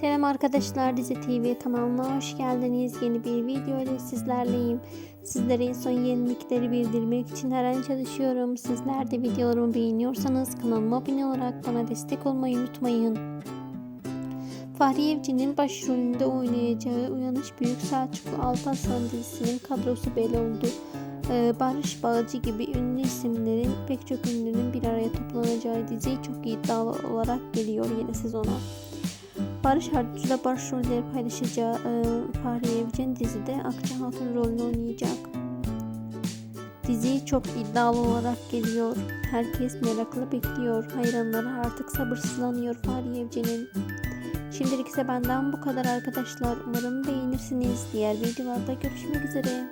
Selam arkadaşlar Dizi TV kanalına hoş geldiniz. Yeni bir video ile sizlerleyim. Sizlere en son yenilikleri bildirmek için her an çalışıyorum. Sizler de videolarımı beğeniyorsanız kanalıma abone olarak bana destek olmayı unutmayın. Fahri Evcen'in başrolünde oynayacağı Uyanış Büyük Selçuklu Alparslan dizisinin kadrosu belli oldu. Ee, Barış Bağcı gibi ünlü isimlerin pek çok ünlünün bir araya toplanacağı dizi çok iddialı olarak geliyor yeni sezona. Barış Arduç'la başrolleri paylaşacağı e, Fahri Evcen dizide Akça Hatun rolünü oynayacak. Dizi çok iddialı olarak geliyor. Herkes merakla bekliyor. Hayranları artık sabırsızlanıyor Fahri Evcen'in. Şimdilik ise benden bu kadar arkadaşlar. Umarım beğenirsiniz. Diğer videolarda görüşmek üzere.